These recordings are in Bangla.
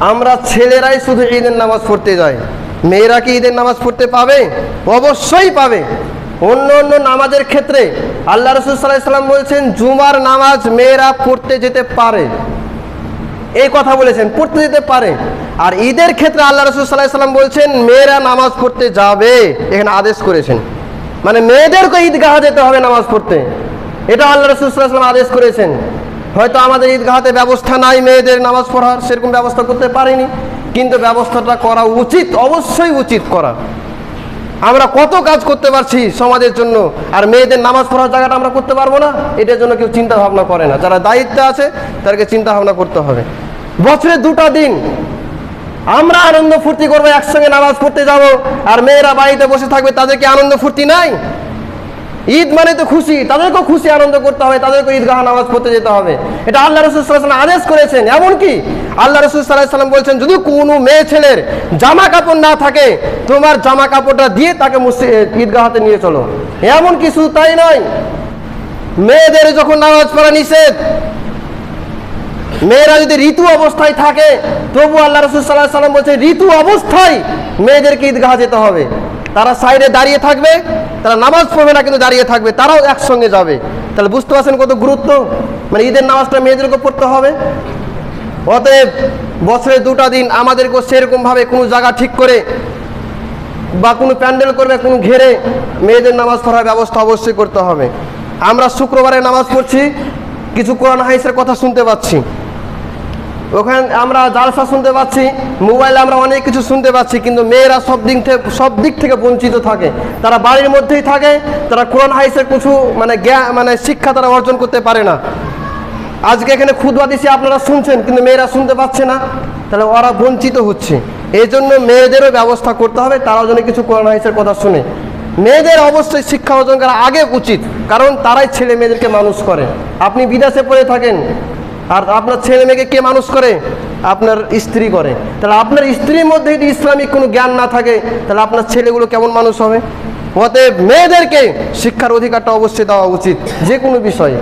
আমরা ছেলেরাই শুধু ঈদের নামাজ পড়তে যাই। মেয়েরা কি ঈদের নামাজ পড়তে পাবে? অবশ্যই পাবে। অন্য অন্য নামাজের ক্ষেত্রে আল্লাহ রসুল সাল্লাহ সাল্লাম বলছেন, জুমার নামাজ মেয়েরা পড়তে যেতে পারে। এই কথা বলেছেন, পড়তে যেতে পারে। আর ঈদের ক্ষেত্রে আল্লাহ রসুল সাল্লাহ সাল্লাম বলছেন, মেয়েরা নামাজ পড়তে যাবে। এখানে আদেশ করেছেন। মানে মেয়েদেরকে ঈদগাহ যেতে হবে নামাজ পড়তে। এটা আল্লাহ রসুল সাল্লাহ আদেশ করেছেন। হয়তো আমাদের ঈদগাহাতে ব্যবস্থা নাই, মেয়েদের নামাজ পড়ার সেরকম ব্যবস্থা করতে পারিনি, কিন্তু ব্যবস্থাটা করা উচিত, অবশ্যই উচিত করা। আমরা কত কাজ করতে পারছি সমাজের জন্য, আর মেয়েদের নামাজ পড়ার জায়গাটা আমরা করতে পারব না, এটার জন্য কেউ চিন্তা ভাবনা করে না। যারা দায়িত্বে আছে, তাদেরকে চিন্তা ভাবনা করতে হবে। বছরে দুটো দিন, আমরা আনন্দ ফুর্তি করব, একসঙ্গে নামাজ পড়তে যাব, আর মেয়েরা বাড়িতে বসে থাকবে তাদেরকে আনন্দ ফুর্তি নাই? ঈদ মানে তো খুশি, তাদেরকেও খুশি আনন্দ করতে হবে তাদেরকে ঈদগাহ নামাজ পড়তে যেতে হবে। এটা আল্লাহ রসুল সাল্লাহ আদেশ করেছেন, এমনকি আল্লাহ রসুল সাল্লাহ সাল্লাম বলছেন, যদি কোনো মেয়ে ছেলের জামা কাপড় না থাকে, তোমার জামা কাপড়টা দিয়ে তাকে ঈদগাহতে নিয়ে চলো। এমন কিছু তাই নয়। মেয়েদের যখন নামাজ পড়া নিষেধ, মেয়েরা যদি ঋতু অবস্থায় থাকে, তবু আল্লাহ রসুল সাল্লাহ সাল্লাম বলছে ঋতু অবস্থায় মেয়েদেরকে ঈদগাহ যেতে হবে। তারা সাইডে দাঁড়িয়ে থাকবে তারা নামাজ পড়বে না, কিন্তু দাঁড়িয়ে থাকবে, তারাও একসঙ্গে যাবে। তাহলে বুঝতে পারছেন কত গুরুত্ব? মানে ঈদের নামাজটা মেয়েদেরকে পড়তে হবে। অতএব বছরে দুটা দিন আমাদেরকেও সেরকমভাবে কোনো জায়গা ঠিক করে বা কোনো প্যান্ডেল করবে, কোনো ঘেরে মেয়েদের নামাজ পড়ার ব্যবস্থা অবশ্যই করতে হবে। আমরা শুক্রবারে নামাজ পড়ছি, কিছু কোরআন হাইসের কথা শুনতে পাচ্ছি। ওখানে আমরা জালসা শুনতে পাচ্ছি, মোবাইলে আমরা অনেক কিছু শুনতে পাচ্ছি, কিন্তু মেয়েরা সব দিক থেকে, সব দিক থেকে বঞ্চিত থাকে। তারা বাড়ির মধ্যেই থাকে, তারা কোরআন হাইসের কিছু মানে জ্ঞান মানে শিক্ষা তারা অর্জন করতে পারে না। আজকে এখানে খুদবা দিছি, আপনারা শুনছেন, কিন্তু মেয়েরা শুনতে পাচ্ছে না। তাহলে ওরা বঞ্চিত হচ্ছে। এই জন্য মেয়েদেরও ব্যবস্থা করতে হবে, তারাও যেন কিছু কোরআন হাইসের কথা শুনে। মেয়েদের অবশ্যই শিক্ষা অর্জন করা আগে উচিত, কারণ তারাই ছেলে মেয়েদেরকে মানুষ করে। আপনি বিদেশে পড়ে থাকেন আর আপনার ছেলে মেয়েকে কে মানুষ করে? আপনার স্ত্রী করে। তাহলে আপনার স্ত্রীর মধ্যে যদি ইসলামিক কোনো জ্ঞান না থাকে, তাহলে আপনার ছেলেগুলো কেমন মানুষ হবে? অতএব মেয়েদেরকে শিক্ষার অধিকারটা অবশ্যই দেওয়া উচিত, যে কোনো বিষয়ে।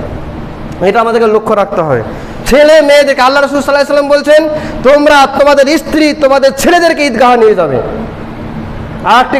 এটা আমাদেরকে লক্ষ্য রাখতে হবে। ছেলে মেয়েদেরকে আল্লাহ রসুল সাল্লাহ সাল্লাম বলছেন, তোমরা তোমাদের স্ত্রী তোমাদের ছেলেদেরকে ঈদগাহ নিয়ে যাবে। আর একটি